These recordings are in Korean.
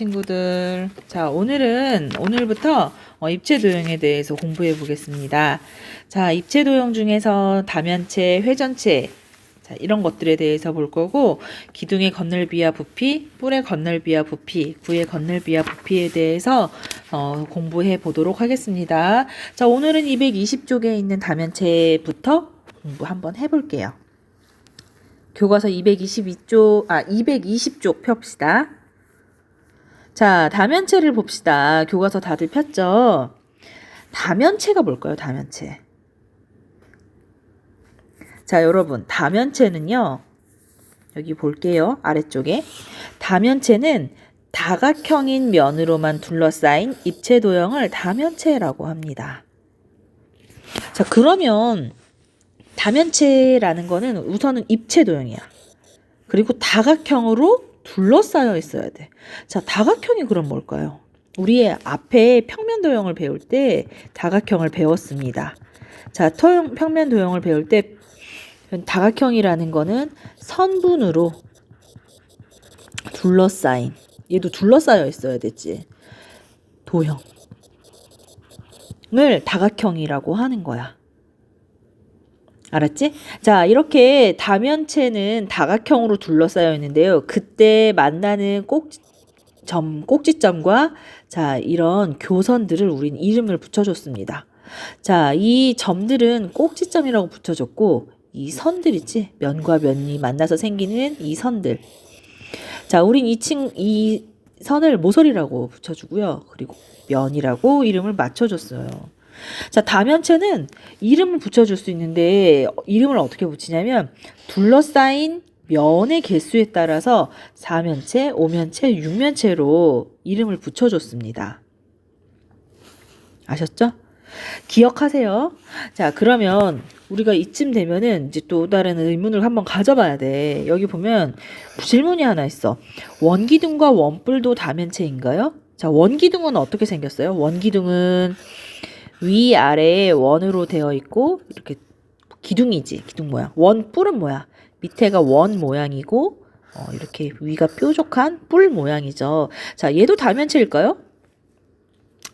친구들. 자, 오늘은, 오늘부터 어, 입체 도형에 대해서 공부해 보겠습니다. 자, 입체 도형 중에서 다면체, 회전체, 자, 이런 것들에 대해서 볼 거고, 기둥의 건널비와 부피, 뿔의 건널비와 부피, 구의 건널비와 부피에 대해서 어, 공부해 보도록 하겠습니다. 자, 오늘은 220쪽에 있는 다면체부터 공부 한번 해볼게요. 교과서 222쪽, 아, 220쪽 펴봅시다. 자, 다면체를 봅시다. 교과서 다들 폈죠? 다면체가 뭘까요, 다면체? 자, 여러분, 다면체는요, 여기 볼게요. 아래쪽에. 다면체는 다각형인 면으로만 둘러싸인 입체 도형을 다면체라고 합니다. 자, 그러면 다면체라는 거는 우선은 입체 도형이야. 그리고 다각형으로 둘러싸여 있어야 돼. 자, 다각형이 그럼 뭘까요? 우리의 앞에 평면 도형을 배울 때 다각형을 배웠습니다. 자, 토형, 평면 도형을 배울 때 다각형이라는 거는 선분으로 둘러싸인 얘도 둘러싸여 있어야 되지. 도형을 다각형이라고 하는 거야. 알았지? 자, 이렇게 다면체는 다각형으로 둘러싸여 있는데요. 그때 만나는 꼭점, 꼭지점과 자, 이런 교선들을 우린 이름을 붙여줬습니다. 자, 이 점들은 꼭지점이라고 붙여줬고, 이 선들 있지? 면과 면이 만나서 생기는 이 선들. 자, 우린 이 층, 이 선을 모서리라고 붙여주고요. 그리고 면이라고 이름을 맞춰줬어요. 자, 다면체는 이름을 붙여줄 수 있는데, 이름을 어떻게 붙이냐면, 둘러싸인 면의 개수에 따라서 4면체, 5면체, 6면체로 이름을 붙여줬습니다. 아셨죠? 기억하세요. 자, 그러면 우리가 이쯤 되면은 이제 또 다른 의문을 한번 가져봐야 돼. 여기 보면 질문이 하나 있어. 원기둥과 원뿔도 다면체인가요? 자, 원기둥은 어떻게 생겼어요? 원기둥은 위아래에 원으로 되어 있고 이렇게 기둥이지 기둥 모양 원 뿔은 뭐야 밑에가 원 모양이고 어, 이렇게 위가 뾰족한 뿔 모양이죠 자 얘도 다면체일까요?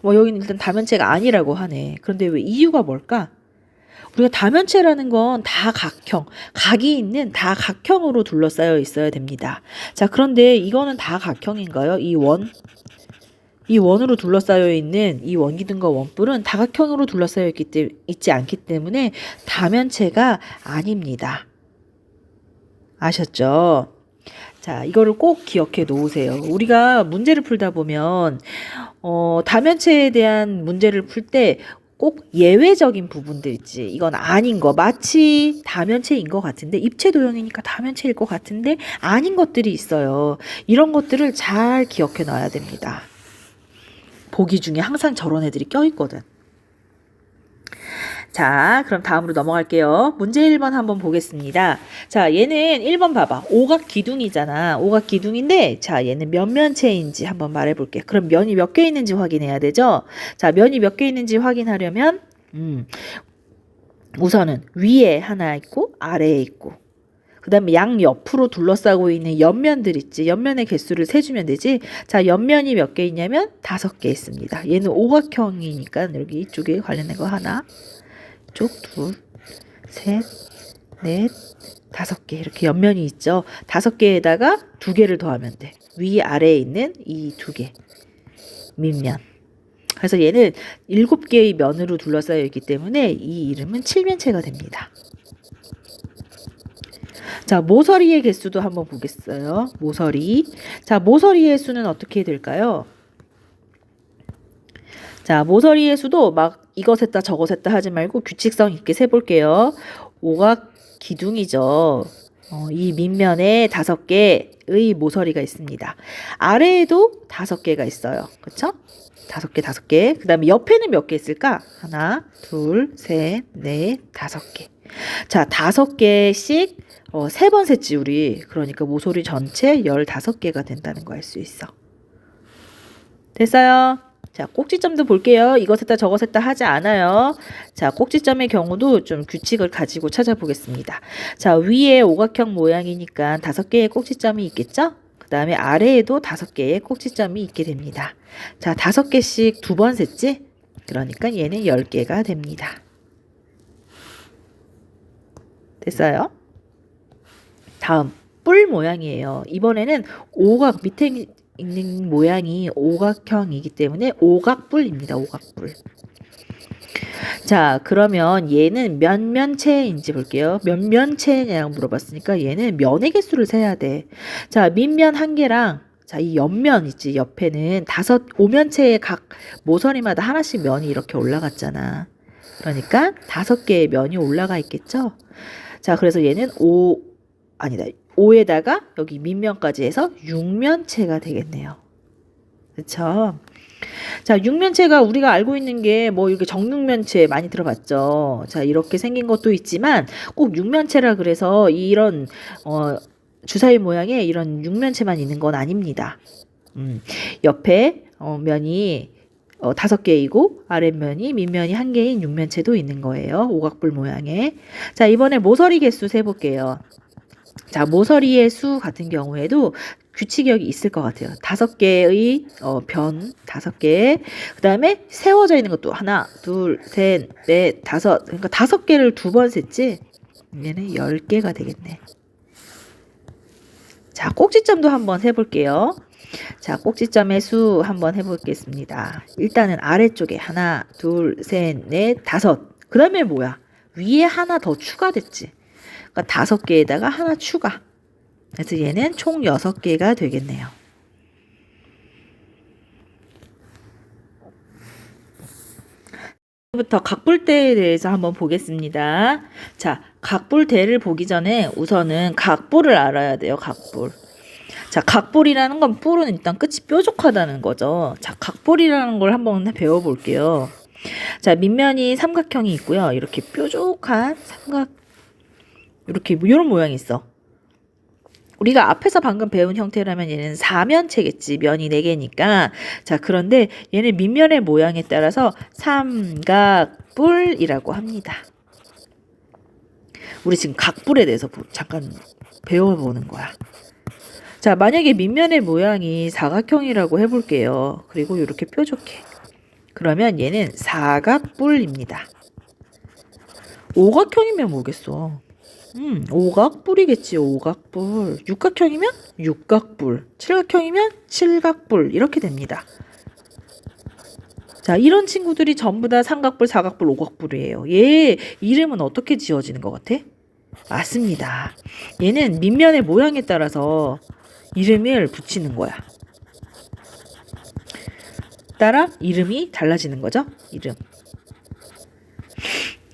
뭐 여기는 일단 다면체가 아니라고 하네 그런데 왜 이유가 뭘까? 우리가 다면체라는 건 다 각형, 각이 있는 다 각형으로 둘러싸여 있어야 됩니다. 자, 그런데 이거는 다 각형인가요? 이 원, 이 원으로 둘러싸여 있는 이 원기둥과 원뿔은 다각형으로 둘러싸여 있기 때, 있지 않기 때문에 다면체가 아닙니다. 아셨죠? 자, 이거를 꼭 기억해 놓으세요. 우리가 문제를 풀다 보면, 어, 다면체에 대한 문제를 풀때 꼭 예외적인 부분들 있지. 이건 아닌 거. 마치 다면체인 것 같은데, 입체 도형이니까 다면체일 것 같은데, 아닌 것들이 있어요. 이런 것들을 잘 기억해 놔야 됩니다. 보기 중에 항상 저런 애들이 껴있거든. 자, 그럼 다음으로 넘어갈게요. 문제 1번 한번 보겠습니다. 자, 얘는 1번 봐봐. 오각 기둥이잖아. 오각 기둥인데, 자, 얘는 몇 면체인지 한번 말해볼게. 그럼 면이 몇 개 있는지 확인해야 되죠? 자, 면이 몇 개 있는지 확인하려면, 음, 우선은 위에 하나 있고, 아래에 있고, 그 다음에 양 옆으로 둘러싸고 있는 옆면들 있지. 옆면의 개수를 세주면 되지. 자, 옆면이 몇 개 있냐면 다섯 개 있습니다. 얘는 오각형이니까 여기 이쪽에 관련된 거 하나, 쪽, 둘, 셋, 넷, 다섯 개. 이렇게 옆면이 있죠. 다섯 개에다가 두 개를 더하면 돼. 위, 아래에 있는 이 두 개. 밑면. 그래서 얘는 일곱 개의 면으로 둘러싸여 있기 때문에 이 이름은 칠면체가 됩니다. 자, 모서리의 개수도 한번 보겠어요. 모서리. 자, 모서리의 수는 어떻게 될까요? 자, 모서리의 수도 막 이것 했다 저것 했다 하지 말고 규칙성 있게 세 볼게요. 오각 기둥이죠. 어, 이 밑면에 다섯 개의 모서리가 있습니다. 아래에도 다섯 개가 있어요. 그쵸? 다섯 개, 다섯 개. 그 다음에 옆에는 몇 개 있을까? 하나, 둘, 셋, 넷, 다섯 개. 자, 다섯 개씩 어, 세번 셌지, 우리. 그러니까 모서리 전체 15개가 된다는 거 알 수 있어. 됐어요? 자, 꼭지점도 볼게요. 이것 했다 저것 했다 하지 않아요. 자, 꼭지점의 경우도 좀 규칙을 가지고 찾아보겠습니다. 자, 위에 오각형 모양이니까 다섯 개의 꼭지점이 있겠죠? 그그 다음에 아래에도 다섯 개의 꼭지점이 있게 됩니다. 자, 다섯 개씩 두 번 셌지? 그러니까 얘는 열 개가 됩니다. 됐어요? 다음 뿔 모양이에요. 이번에는 오각 밑에 있는 모양이 오각형이기 때문에 오각뿔입니다. 오각뿔. 자, 그러면 얘는 몇 면체인지 볼게요. 몇 면체냐고 물어봤으니까 얘는 면의 개수를 세야 돼. 자, 밑면 한 개랑 자, 이 옆면 있지. 옆에는 다섯 오면체의 각 모서리마다 하나씩 면이 이렇게 올라갔잖아. 그러니까 다섯 개의 면이 올라가 있겠죠? 자, 그래서 얘는 오 아니다. 5에다가 여기 밑면까지 해서 6면체가 되겠네요. 그쵸? 자, 육면체가 우리가 알고 있는 게 뭐 이렇게 정육면체 많이 들어봤죠. 자, 이렇게 생긴 것도 있지만 꼭 육면체라 그래서 이런 어 주사위 모양의 이런 육면체만 있는 건 아닙니다. 음, 옆에 어, 면이 어, 다섯 개이고 아랫면이 밑면이 한 개인 육면체도 있는 거예요. 오각불 모양의. 자, 이번에 모서리 개수 세 볼게요. 자, 모서리의 수 같은 경우에도 규칙이 있을 것 같아요. 다섯 개의 어, 변, 다섯 개. 그 다음에 세워져 있는 것도 하나, 둘, 셋, 넷, 다섯. 그러니까 다섯 개를 두 번 셌지? 얘는 열 개가 되겠네. 자, 꼭지점도 한번 해볼게요. 자, 꼭지점의 수 한번 해보겠습니다. 일단은 아래쪽에 하나, 둘, 셋, 넷, 다섯. 그 다음에 뭐야? 위에 하나 더 추가됐지. 그러니까 다섯 개에다가 하나 추가. 그래서 얘는 총 여섯 개가 되겠네요. 부터 각불대에 대해서 한번 보겠습니다. 자, 각불대를 보기 전에 우선은 각불을 알아야 돼요. 각불. 자, 각불이라는 건 뿔은 일단 끝이 뾰족하다는 거죠. 자, 각불이라는 걸 한번 배워볼게요. 자, 밑면이 삼각형이 있고요. 이렇게 뾰족한 삼각, 이렇게 이런 모양이 있어. 우리가 앞에서 방금 배운 형태라면 얘는 사면체겠지. 면이 4개니까. 자, 그런데 얘는 밑면의 모양에 따라서 삼각뿔이라고 합니다. 우리 지금 각뿔에 대해서 보- 잠깐 배워보는 거야. 자, 만약에 밑면의 모양이 사각형이라고 해볼게요. 그리고 이렇게 뾰족해. 그러면 얘는 사각뿔입니다. 오각형이면 뭐겠어? 음, 오각뿔이겠지, 오각뿔. 육각형이면 육각뿔. 칠각형이면 칠각뿔. 이렇게 됩니다. 자, 이런 친구들이 전부 다 삼각뿔, 사각뿔, 오각뿔이에요. 얘 이름은 어떻게 지어지는 것 같아? 맞습니다. 얘는 밑면의 모양에 따라서 이름을 붙이는 거야. 따라 이름이 달라지는 거죠? 이름.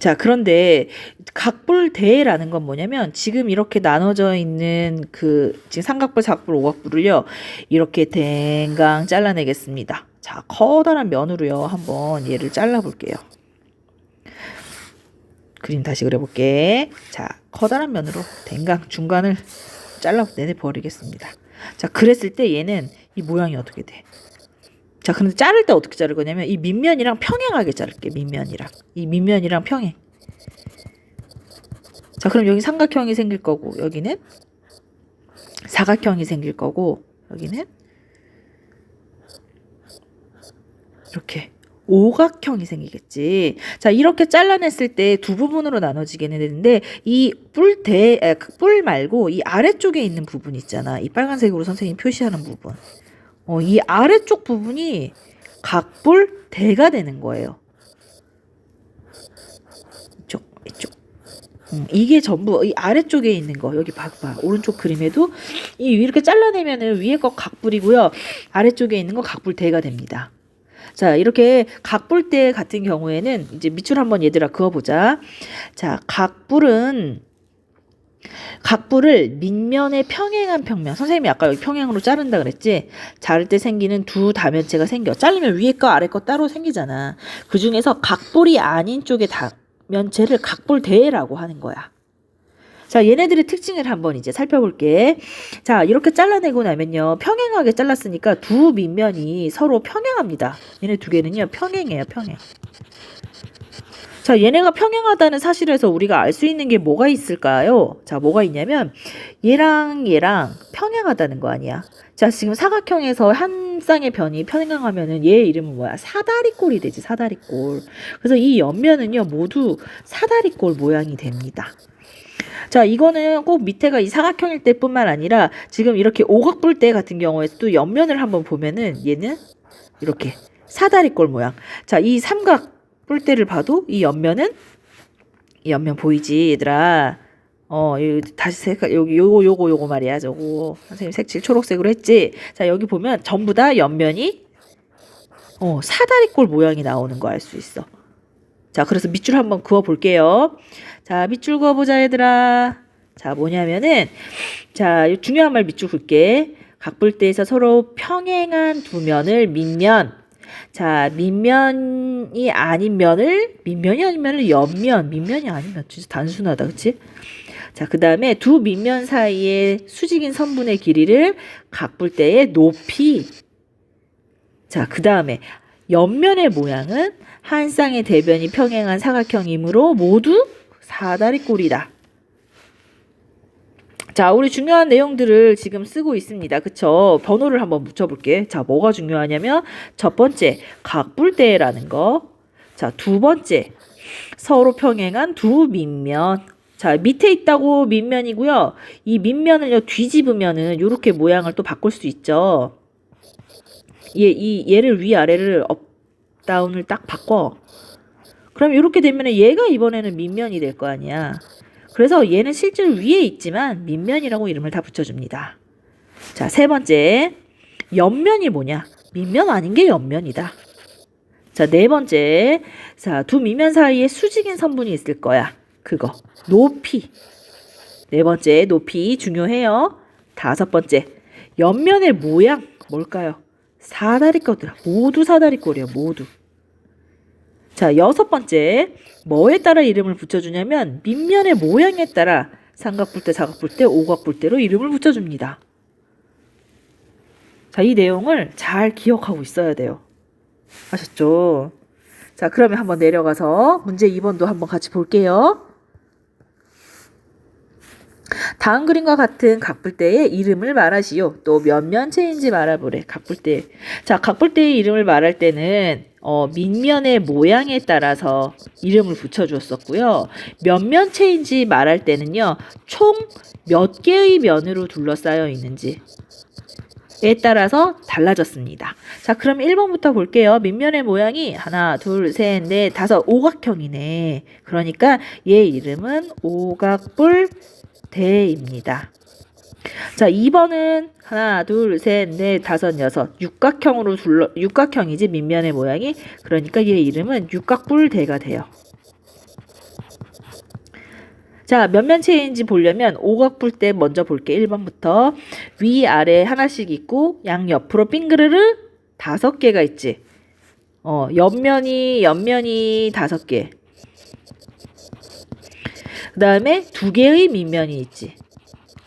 자, 그런데 각불 대라는 건 뭐냐면 지금 이렇게 나눠져 있는 그 지금 삼각뿔, 사각뿔, 오각뿔을요. 이렇게 댕강 잘라내겠습니다. 자, 커다란 면으로요. 한번 얘를 잘라 볼게요. 그림 다시 그려볼게. 자, 커다란 면으로 댕강 중간을 잘라 내내 버리겠습니다. 자, 그랬을 때 얘는 이 모양이 어떻게 돼? 자, 근데 자를 때 어떻게 자를 거냐면 이 밑면이랑 평행하게 자를게. 밑면이랑 이 밑면이랑 평행. 자, 그럼 여기 삼각형이 생길 거고 여기는 사각형이 생길 거고 여기는 이렇게 오각형이 생기겠지. 자, 이렇게 잘라냈을 때 두 부분으로 나눠지게 되는데 이 뿔 대 에, 그뿔 말고 이 아래쪽에 있는 부분 있잖아. 이 빨간색으로 선생님 표시하는 부분. 어, 이 아래쪽 부분이 각뿔 대가 되는 거예요. 이쪽, 이쪽. 음, 이게 전부 이 아래쪽에 있는 거 여기 봐봐 오른쪽 그림에도 이 이렇게 잘라내면은 위에 거 각불이고요 아래쪽에 있는 거 각불대가 됩니다. 자 이렇게 각불대 같은 경우에는 이제 밑줄 한번 얘들아 그어보자. 자 각불은 각불을 밑면에 평행한 평면. 선생님이 아까 여기 평행으로 자른다 그랬지? 자를 때 생기는 두 다면체가 생겨. 자르면 위에 거 아래 거 따로 생기잖아. 그 중에서 각불이 아닌 쪽에 다면체를 각불대라고 하는 거야. 자 얘네들의 특징을 한번 이제 살펴볼게. 자 이렇게 잘라내고 나면요. 평행하게 잘랐으니까 두 밑면이 서로 평행합니다. 얘네 두 개는요. 평행해요 평행 자, 얘네가 평행하다는 사실에서 우리가 알 수 있는 게 뭐가 있을까요? 자, 뭐가 있냐면 얘랑 얘랑 평행하다는 거 아니야. 자, 지금 사각형에서 한 쌍의 변이 평행하면은 얘 이름은 뭐야? 사다리꼴이 되지, 사다리꼴. 그래서 이 옆면은요, 모두 사다리꼴 모양이 됩니다. 자, 이거는 꼭 밑에가 이 사각형일 때뿐만 아니라 지금 이렇게 오각뿔 대 같은 경우에도 옆면을 한번 보면은 얘는 이렇게 사다리꼴 모양. 자, 이 삼각 뿔대를 봐도 이 옆면은 이 옆면 보이지, 얘들아. 어, 이 다시 색깔 여기 요거 요거 요거 말이야, 저거. 선생님 색칠 초록색으로 했지. 자, 여기 보면 전부 다 옆면이 어, 사다리꼴 모양이 나오는 거 알 수 있어. 자, 그래서 밑줄 한번 그어 볼게요. 자, 밑줄 그어 보자, 얘들아. 자, 뭐냐면은 자, 이 중요한 말 밑줄 긋게. 각불대에서 서로 평행한 두 면을 밑면 자, 밑면 이 아닌 면을 밑면이 아닌 면을 옆면, 밑면이 아니면 진짜 단순하다, 그치? 자, 그 다음에 두 밑면 사이의 수직인 선분의 길이를 각불대의 높이. 자, 그 다음에 옆면의 모양은 한 쌍의 대변이 평행한 사각형이므로 모두 사다리꼴이다. 자, 우리 중요한 내용들을 지금 쓰고 있습니다. 그쵸? 번호를 한번 붙여볼게. 자, 뭐가 중요하냐면, 첫 번째, 각불대라는 거. 자, 두 번째, 서로 평행한 두 밑면. 자, 밑에 있다고 밑면이고요. 이 밑면을요, 뒤집으면은, 요렇게 모양을 또 바꿀 수 있죠. 얘, 이, 얘를 위아래를 업, 다운을 딱 바꿔. 그럼 이렇게 되면은 얘가 이번에는 밑면이 될 거 아니야. 그래서 얘는 실제로 위에 있지만 밑면이라고 이름을 다 붙여줍니다. 자, 세 번째. 옆면이 뭐냐? 밑면 아닌 게 옆면이다. 자, 네 번째. 자, 두 밑면 사이에 수직인 선분이 있을 거야. 그거. 높이. 네 번째, 높이 중요해요. 다섯 번째. 옆면의 모양 뭘까요? 사다리꼴이야. 모두 사다리꼴이야. 모두. 자, 여섯 번째. 뭐에 따라 이름을 붙여주냐면 밑면의 모양에 따라 삼각뿔대, 사각뿔대, 오각뿔대로 이름을 붙여줍니다. 자, 이 내용을 잘 기억하고 있어야 돼요. 아셨죠? 자, 그러면 한번 내려가서 문제 2번도 한번 같이 볼게요. 다음 그림과 같은 각불대의 이름을 말하시오. 또 몇 면체인지 말해보래. 각불대. 자, 각불대의 이름을 말할 때는 어, 밑면의 모양에 따라서 이름을 붙여주었었고요. 몇 면체인지 말할 때는요. 총 몇 개의 면으로 둘러싸여 있는지 에 따라서 달라졌습니다. 자, 그럼 1번부터 볼게요. 밑면의 모양이 하나, 둘, 셋, 넷, 다섯, 오각형이네. 그러니까 얘 이름은 오각뿔 대입니다. 자, 2번은 하나, 둘, 셋, 넷, 다섯, 여섯. 육각형으로 둘러, 육각형이지, 밑면의 모양이. 그러니까 얘 이름은 육각뿔대가 돼요. 자, 몇 면체인지 보려면 오각뿔대 먼저 볼게. 1번부터. 위, 아래 하나씩 있고, 양 옆으로 빙그르르 다섯 개가 있지. 어, 옆면이, 옆면이 다섯 개. 그 다음에 두 개의 밑면이 있지.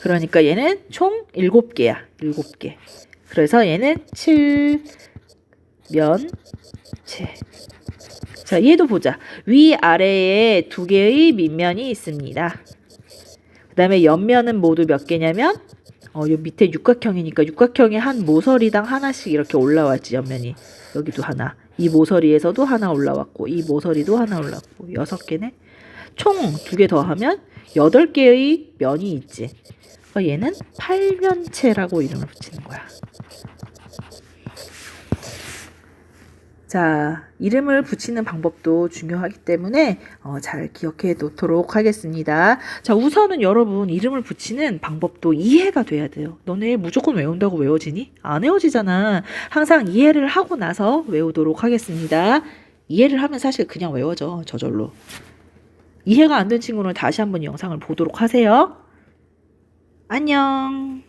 그러니까 얘는 총 일곱 개야. 일곱 개. 그래서 얘는 칠면체. 자, 얘도 보자. 위아래에 두 개의 밑면이 있습니다. 그 다음에 옆면은 모두 몇 개냐면, 어, 요 밑에 육각형이니까 육각형에 한 모서리당 하나씩 이렇게 올라왔지, 옆면이. 여기도 하나. 이 모서리에서도 하나 올라왔고, 이 모서리도 하나 올라왔고, 여섯 개네. 총 두 개 더 하면 여덟 개의 면이 있지. 그러니까 얘는 팔면체라고 이름을 붙이는 거야. 자, 이름을 붙이는 방법도 중요하기 때문에 어, 잘 기억해 놓도록 하겠습니다. 자, 우선은 여러분 이름을 붙이는 방법도 이해가 돼야 돼요. 너네 무조건 외운다고 외워지니? 안 외워지잖아. 항상 이해를 하고 나서 외우도록 하겠습니다. 이해를 하면 사실 그냥 외워져, 저절로. 이해가 안 된 친구는 다시 한번 영상을 보도록 하세요. 안녕.